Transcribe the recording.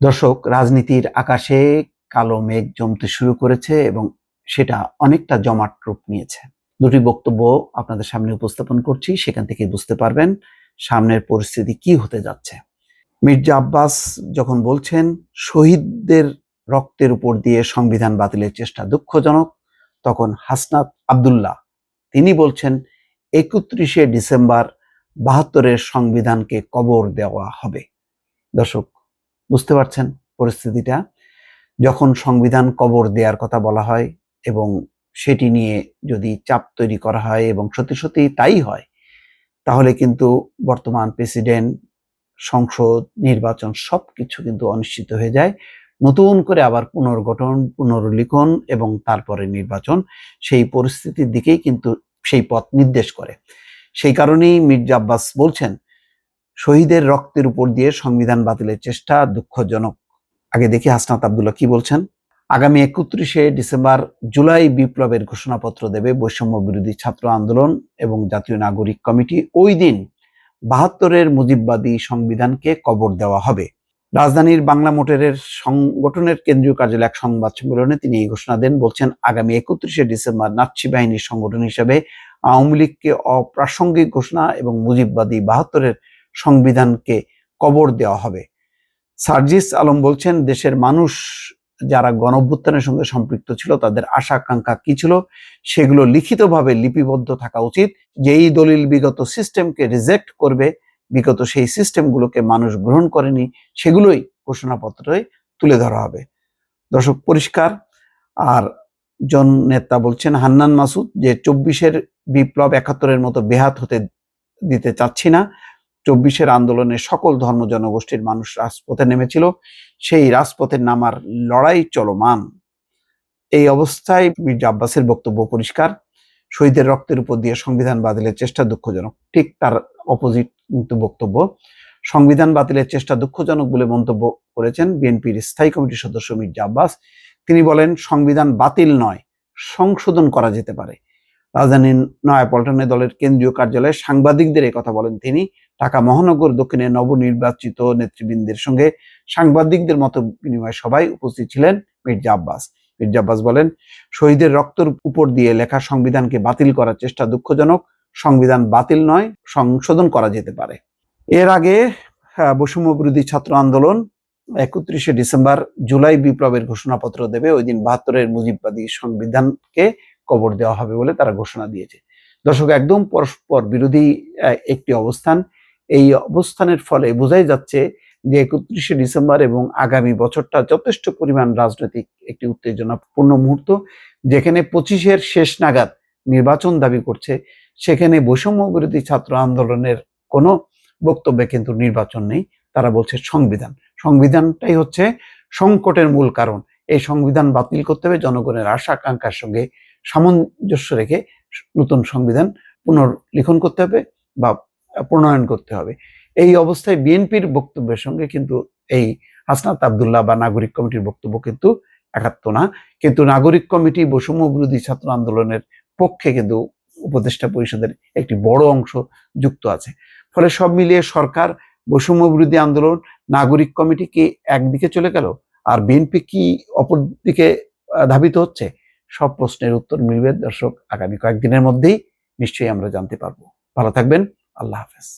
দর্শক, রাজনীতির আকাশে কালো মেঘ জমতে শুরু করেছে এবং সেটা অনেকটা জমাট রূপ নিয়েছে। দুটি বক্তব্য আপনাদের সামনে উপস্থাপন করছি, সেখান থেকে বুঝতে পারবেন সামনের পরিস্থিতি কি হতে যাচ্ছে। মির্জা আব্বাস যখন বলছেন, শহীদদের রক্তের উপর দিয়ে সংবিধান বাতিলের চেষ্টা দুঃখজনক, তখন হাসনাত আব্দুল্লাহ তিনি বলছেন, একত্রিশে ডিসেম্বর বাহাত্তরের সংবিধানকে কবর দেওয়া হবে। দর্শক বুঝতে পারছেন পরিস্থিতিটা? যখন সংবিধান কবর দেওয়ার কথা বলা হয় এবং সেটি নিয়ে যদি চাপ তৈরি করা হয় এবং সত্যি সত্যি তাই হয়, তাহলে কিন্তু বর্তমান প্রেসিডেন্ট, সংসদ, নির্বাচন সব কিছু কিন্তু অনিশ্চিত হয়ে যায়। নতুন করে আবার পুনর্গঠন, পুনর্লিখন এবং তারপরে নির্বাচন সেই পরিস্থিতির দিকেই কিন্তু সেই পথ নির্দেশ করে। সেই কারণেই মির্জা আব্বাস বলছেন শহীদের রক্তের উপর দিয়ে সংবিধান বাতিলের চেষ্টা দুঃখজনক। আগে দেখি হাসনাত আবদুল্লাহ কি বলছেন? আগামী একত্রিশে ডিসেম্বর জুলাই বিপ্লবের ঘোষণাপত্র দেবে বৈষম্য বিরোধী ছাত্র আন্দোলন এবং জাতীয় নাগরিক কমিটি। ওই দিন বাহাত্তরের মুজিববাদী সংবিধানকে কবর দেওয়া হবে। রাজধানীর বাংলা মোটরের সংগঠনের কেন্দ্রীয় কার্যালয় এক সংবাদ সম্মেলনে তিনি এই ঘোষণা দেন, বলছেন, আগামী একত্রিশে ডিসেম্বর নাৎসি বাহিনীর সংগঠন হিসেবে আওয়ামী লীগকে অপ্রাসঙ্গিক ঘোষণা এবং মুজিববাদী বাহাত্তরের সংবিধানকে কবর দেওয়া হবে। সার্জিস আলম বলছেন, দেশের মানুষ যারা গণঅভ্যুত্থানের সঙ্গে সম্পৃক্ত ছিল, তাদের আশা, আকাঙ্ক্ষা কি ছিল? সেগুলো লিখিতভাবে লিপিবদ্ধ থাকা উচিত। যে এই দলিল বিগত সিস্টেমকে রিজেক্ট করবে, বিগত সেই সিস্টেমগুলোকে মানুষ গ্রহণ করেনি, সেগুলোই ঘোষণাপত্রে তুলে ধরা হবে। দর্শক, পরিষ্কার। আর জন নেতা বলছেন, হান্নান মাসুদ, যে চব্বিশের বিপ্লব একাত্তরের মতো বেহাত হতে দিতে চাচ্ছি না চব্বিশের আন্দোলনে সকল ধর্ম জনগোষ্ঠীর মানুষ রাজপথে নেমেছিল। সেই রাজপথের নামার লড়াই চলমান। এই অবস্থায় মির্জা আব্বাসের বক্তব্য পরিষ্কার। শহীদের রক্তের উপর দিয়ে সংবিধান বাতিলের চেষ্টা দুঃখজনক। ঠিক তার অপোজিট কিন্তু বক্তব্য। সংবিধান বাতিলের চেষ্টা দুঃখজনক বলে মন্তব্য করেছেন বিএনপির স্থায়ী কমিটির সদস্য মির্জা আব্বাস। তিনি বলেন, সংবিধান বাতিল নয়, সংশোধন করা যেতে পারে। রাজধানীর নয়াপল্টনে দলের কেন্দ্রীয় কার্যালয়ে সাংবাদিকদের কথা বলেন তিনি। ঢাকা মহানগর দক্ষিণে নবনির্বাচিত নেতৃবৃন্দের সঙ্গে সাংবাদিকদের মতো বিনিময় সভায় উপস্থিত ছিলেন মির্জা আব্বাস। মির্জা আব্বাস বলেন, শহীদের রক্তের উপর দিয়ে লেখা সংবিধানকে বাতিল করার চেষ্টা দুঃখজনক, সংবিধান বাতিল নয়, সংশোধন করা যেতে পারে। এর আগে বৈষম্য বিরোধী ছাত্র আন্দোলন একত্রিশে ডিসেম্বর জুলাই বিপ্লবের ঘোষণাপত্র দেবে। ওই দিন বাহাত্তরের মুজিববাদী সংবিধানকে কবর দেওয়া হবে বলে তারা ঘোষণা দিয়েছে। দর্শক, একদম পরস্পর বিরোধী একটি অবস্থান এই অবস্থানের ফলে বোঝাই যাচ্ছে যে একত্রিশে ডিসেম্বর এবং আগামী বছরটা যথেষ্ট পরিমাণ রাজনৈতিক একটি উত্তেজনাপূর্ণ মুহূর্ত, যেখানে পঁচিশের শেষ নাগাদ নির্বাচন দাবি করছে। সেখানে বৈষম্য বিরোধী ছাত্র আন্দোলনের কোনো বক্তব্যে কিন্তু নির্বাচন নেই, তারা বলছে সংবিধান। সংবিধানটাই হচ্ছে সংকটের মূল কারণ। এই সংবিধান বাতিল করতে হবে, জনগণের আশা, আকাঙ্ক্ষার সঙ্গে সামঞ্জস্য রেখে নতুন সংবিধান পুনর্লিখন করতে হবে বা প্রণয়ন করতে হবে। এই অবস্থায় বিএনপির বক্তব্যের সঙ্গে কিন্তু এই হাসনাত আবদুল্লাহ বা নাগরিক কমিটির বক্তব্য কিন্তু একাত্ম না। কিন্তু নাগরিক কমিটি বৈষম্য বিরোধী ছাত্র আন্দোলনের পক্ষে কিন্তু উপদেষ্টা পরিষদের একটি বড় অংশ যুক্ত আছে। ফলে সব মিলিয়ে সরকার, বৈষম্য বিরোধী আন্দোলন, নাগরিক কমিটি কি একদিকে চলে গেল? আর বিএনপি কি অপর দিকে ধাবিত হচ্ছে? সব প্রশ্নের উত্তর মিলবে দর্শক, আগামী কয়েকদিনের মধ্যেই নিশ্চয়ই আমরা জানতে পারব। ভালো থাকবেন। আল্লাহ হাফেজ।